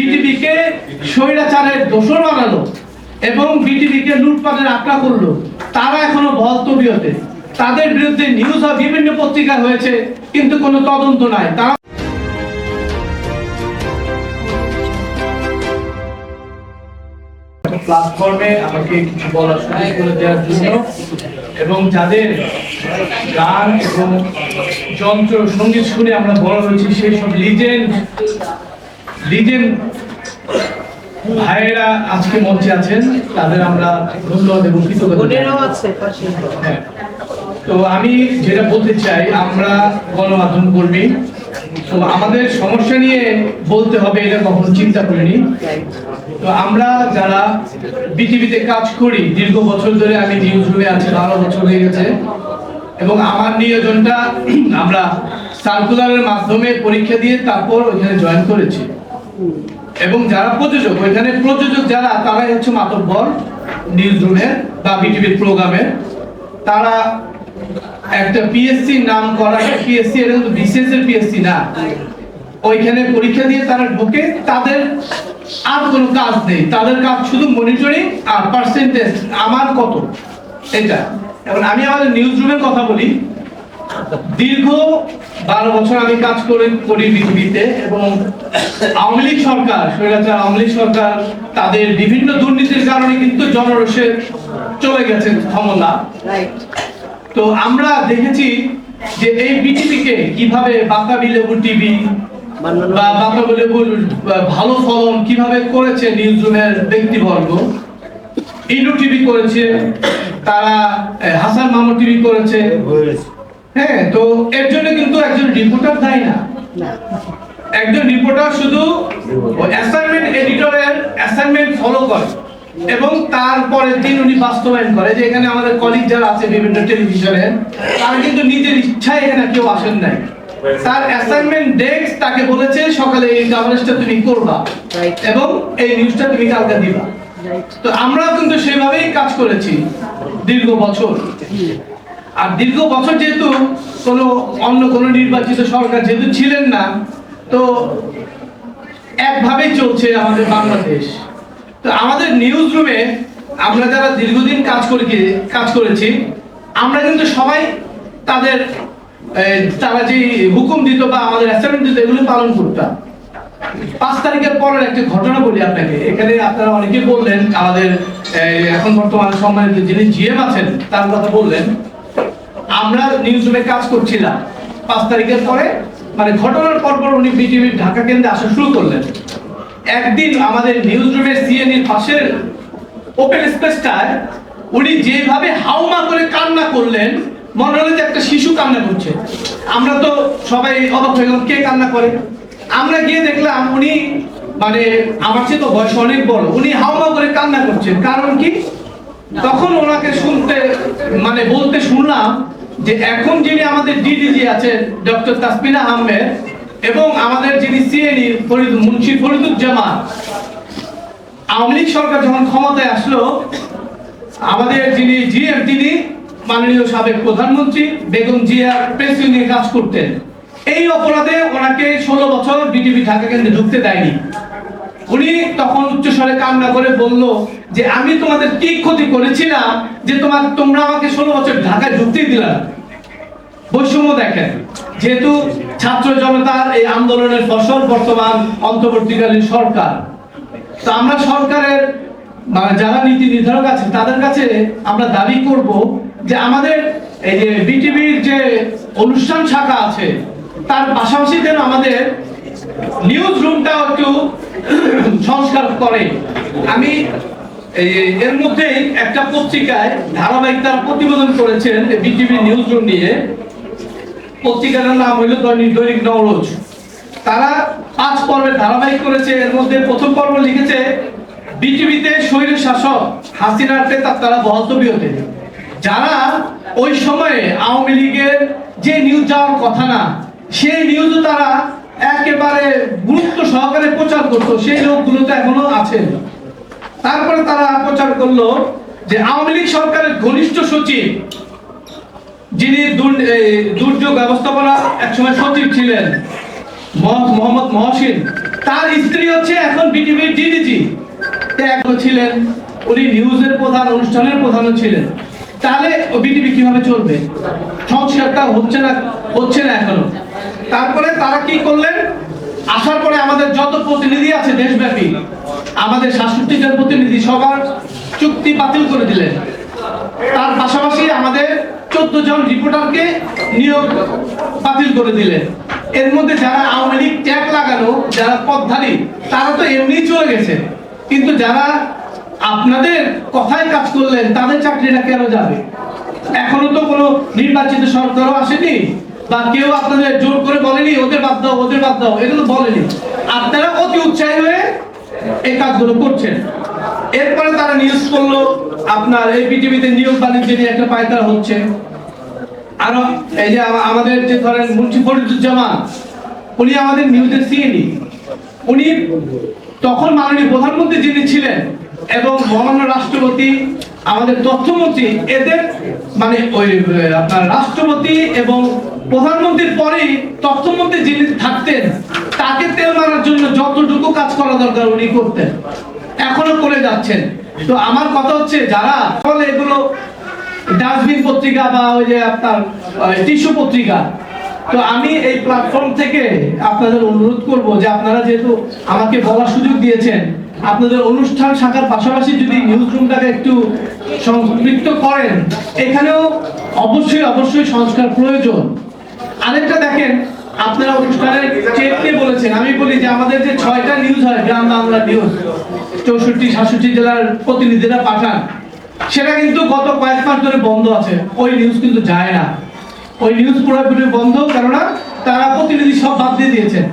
বিটিভিকে স্বৈরাচারের দোষর বানালো এবং বিটিভিকে লুটপাটের আক্রা করল। তারা এখনও বল তবিয়তে। তাদের বিরুদ্ধে নিউজ বিভিন্ন পত্রিকা হয়েছে কিন্তু কোনো তদন্ত নাই। তারা প্ল্যাটফর্মে আমাকে কিছু বলার সুযোগ করে দেওয়ার জন্য এবং যাদের গান এবং যন্ত্র সংগীত শুনে আমরা বড় হয়েছি, সেই সব লিজেন্ড লিজেন্ড ভাইয়েরা আজকে মঞ্চে আছেন তাদের আমরা ধন্যবাদ এবং কৃতজ্ঞতা হ্যাঁ। তো আমি যেটা বলতে চাই আমরা গণমাধ্যম কর্মী তো আমাদের সমস্যা নিয়ে বলতে হবে এটা কখনো চিন্তা করিনি। তো আমরা যারা বিটিভিতে কাজ করি দীর্ঘ বছর ধরে আমি নিউজ রুমে আছি বারো বছর হয়ে গেছে। এবং আমার নিয়োজনটা আমরা সার্কুলারের মাধ্যমে পরীক্ষা দিয়ে তারপর ওইখানে জয়েন করেছি। এবং যারা প্রযোজক, ওইখানে প্রযোজক যারা, তারাই হচ্ছে মাতব্বর নিউজ রুমের বা বিটিভির প্রোগ্রামের তারা একটা পিএসসি নাম করা পিএসসি এটা কিন্তু বিসিএস এর পিএসসি না। ওইখানে পরীক্ষা দিয়ে তারা ঢোকে, তাদের আর কোনো কাজ নেই। তাদের কাজ শুধু মনিটরিং আর পার্সেন্টেজ আমার কত? এটা এবং আমি আমাদের নিউজ রুমের কথা বলি। দীর্ঘ বারো বছর আমি কাজ করে করি পৃথিবীতে এবং আওয়ামী লীগ সরকার স্বৈরাচার আওয়ামী লীগ সরকার তাদের বিভিন্ন দুর্নীতির কারণে কিন্তু জনরসে চলে গেছেন ক্ষমতা। তো আমরা দেখেছি যে এই বিটিভিকে কীভাবে বাতাবি লেবু টিভি বা বাতাবি লেবুর ভালো ফলন কীভাবে করেছে নিউজ রুমের ব্যক্তিবর্গ ইন্ডু টিভি করেছে তারা হাসান মামুন টিভি করেছে হ্যাঁ তো এর জন্য কিন্তু একজন রিপোর্টার দায়ী না। না। একজন রিপোর্টার শুধু অ্যাসাইনমেন্ট এডিটরের অ্যাসাইনমেন্ট ফলো করে এবং তারপরে দিন উনি বাস্তবায়ন করে যে এখানে আমাদের কলিগ যারা আছে বিভিন্ন টেলিভিশনে তারা কিন্তু নিজের ইচ্ছায় এখানে কেউ আসেন নাই। তার অ্যাসাইনমেন্ট ডেস্ক তাকে বলেছে সকালে এই কভারেজটা তুমি করবা. এবং এই নিউজটা তুমি কালকে দিবা। তো আমরাও কিন্তু সেভাবেই কাজ করেছি দীর্ঘ বছর। আর দীর্ঘ বছর যেহেতু কোনো, অন্য কোনো নির্বাচিত সরকার যেহেতু ছিলেন না, তো একভাবেই চলছে আমাদের বাংলাদেশ। তো আমাদের নিউজ রুমে আমরা যারা দীর্ঘদিন কাজ করে কাজ করেছি, আমরা কিন্তু সবাই তাদের তারা যে হুকুম দিত বা আমাদের অ্যাসাইনমেন্ট দিত, এগুলো পালন করতাম। পাঁচ তারিখের পরের একটি ঘটনা বলি আপনাকে। এখানে আপনারা অনেকে বললেন, আমাদের এখন বর্তমানে সম্মানিত যিনি জিএম আছেন, তার কথা বললেন। আমরা নিউজ রুমে কাজ করছিলাম। পাঁচ তারিখের পরে মানে ঘটনার পর পর উনি বিটিভির ঢাকা কেন্দ্রে আসা শুরু করলেন। একদিন আমাদের নিউজ রুমের সিএনএর পাশের ওপেন স্পেসটায় উনি যেভাবে হাউমা করে কান্না করলেন, মনে হলো যে একটা শিশু কান্না করছে। আমরা তো সবাই অবাক হয়ে গেলাম, কে কান্না করে? আমরা গিয়ে দেখলাম উনি মানে আমার চেয়ে তো বয়স অনেক বড়, উনি হাউমা করে কান্না করছেন। কারণ কি? তখন ওনাকে শুনতে মানে বলতে শুনলাম যে এখন যিনি আমাদের ডিডিজি আছেন, ডক্টর তাসমিনা আহমেদ এবং আমাদের যিনি সিএনই ফরিদ মুন্সি ফরিদুজ্জামান, আওয়ামী লীগ সরকার যখন ক্ষমতায় আসলো, আমাদের যিনি জিএম তিনি মাননীয় সাবেক প্রধানমন্ত্রী বেগম জিয়া প্রেস নিয়ে কাজ করতেন। এই অপরাধে ওনাকে ষোলো বছর বিটিভি ঢাকা কেন্দ্রে ঢুকতে দেয়নি। উনি তখন উচ্চস্বরে কান্না করে বলল যে, আমি তোমাদের কি ক্ষতি করেছিলাম যে তোমার, তোমরা আমাকে ষোলো বছর ঢাকায় ঢুকতেই দিলা না? বৈষম্য দেখেন যেহেতু ছাত্র জনতার এই আন্দোলনের ফসল বর্তমান অন্তর্বর্তীকালীন সরকার, তো আমরা সরকারের মানে যারা নীতি নির্ধারক আছে, তাদের কাছে আমরা দাবি করব যে, আমাদের এই যে বিটিভির যে অনুষ্ঠান শাখা আছে, তার পাশাপাশি যেন আমাদের নিউজ রুমটাও একটু সংস্কার করে। আমি এর মধ্যেই একটা পত্রিকায় ধারাবাহিক তারা প্রতিবেদন করেছেন বিটিভি নিউজ রুম নিয়ে। পত্রিকাটার নাম হইল দৈনিক দৈনিক নওরোজ। তারা পাঁচ পর্বের ধারাবাহিক করেছে। এর মধ্যে প্রথম পর্ব লিখেছে, বিটিভিতে শৈল শাসক হাসিনার তার তারা বহতবিয়তে যারা ওই সময়ে আওয়ামী লীগের যে নিউজ যাওয়ার কথা না, সেই নিউজও তারা একেবারে গুরুত্ব সহকারে প্রচার করতো, সেই লোকগুলো তো এখনও আছেন। তারপরে তারা প্রচার করল যে আওয়ামী লীগ সরকারের ঘনিষ্ঠ সচিব, যিনি দুর্যোগ ব্যবস্থাপনা একসময় সচিব ছিলেন মোহাম্মদ মহসিন। তার স্ত্রী হচ্ছে এখন এক ছিলেন, উনি নিউজের প্রধান, অনুষ্ঠানের প্রধানও ছিলেন। তাহলে বিটিভি কীভাবে চলবে? সংস্কারটা হচ্ছে না হচ্ছে না এখনও। তারপরে তারা কি করলেন? আসার পরে আমাদের যত প্রতিনিধি আছে দেশব্যাপী, আমাদের সাতষট্টি জন প্রতিনিধি সবার চুক্তি বাতিল করে দিলেন। তার পাশাপাশি আমাদের চোদ্দ জন রিপোর্টারকে নিয়োগ বাতিল করে দিলেন। এর মধ্যে যারা আওয়ামী লীগ ট্যাগ লাগানো যারা পদধারী তারা তো এমনি চলে গেছে। কিন্তু যারা আপনাদের কথায় কাজ করলেন, তাদের চাকরিটা কেন যাবে? এখনও তো কোনো নির্বাচিত সরকারও আসেনি। বা কেউ আপনাদের জোর করে বলেনি, ওদের বাদ দাও, ওদের বাদ দাও, এগুলো বলেনি। আপনারা অতি উৎসাহী হয়ে এই কাজগুলো করছেন। এরপরে তারা নিউজ করল, আপনার এই পৃথিবীতে নিয়োগ বাণিজ্য নিয়ে একটা পায়তারা হচ্ছে। আরও এই যে আমাদের যে ধরেন মুন্সি ফরিদুজ্জামান, উনি আমাদের নিউজে সিএনি উনি তখন মাননীয় প্রধানমন্ত্রী যিনি ছিলেন এবং মহামান্য রাষ্ট্রপতি, আমাদের তথ্যমন্ত্রী, এদের মানে ওই, আপনার রাষ্ট্রপতি এবং প্রধানমন্ত্রীর পরে তথ্যমন্ত্রী যিনি থাকতেন, তাকে তেল মারার জন্য যতটুকু কাজ করা দরকার উনি করতেন। এখনও করে যাচ্ছেন। তো আমার কথা হচ্ছে, যারা ফলে এগুলো ডাস্টবিন পত্রিকা বা ওই যে আপনার টিস্যু পত্রিকা, তো আমি এই প্ল্যাটফর্ম থেকে আপনাদের অনুরোধ করব যে আপনারা যেহেতু আমাকে বলার সুযোগ দিয়েছেন আপনাদের অনুষ্ঠান শাখার পাশাপাশি যদি নিউজ রুমটাকে একটু সম্পৃক্ত করেন, এখানেও অবশ্যই অবশ্যই সংস্কার প্রয়োজন। আরেকটা দেখেন, আপনারা অনুষ্ঠানের নিয়ে বলেছেন? আমি বলি যে আমাদের যে ছয়টা নিউজ হয়, গ্রাম বাংলা নিউজ চৌষট্টি, সাতষট্টি জেলার প্রতিনিধিরা পাঠান, সেটা কিন্তু গত কয়েক মাস ধরে বন্ধ আছে। ওই নিউজ কিন্তু যায় না। ওই নিউজ পুরোপুরি বন্ধ, কেননা তারা প্রতিনিধি সব বাদ দিয়ে দিয়েছেন।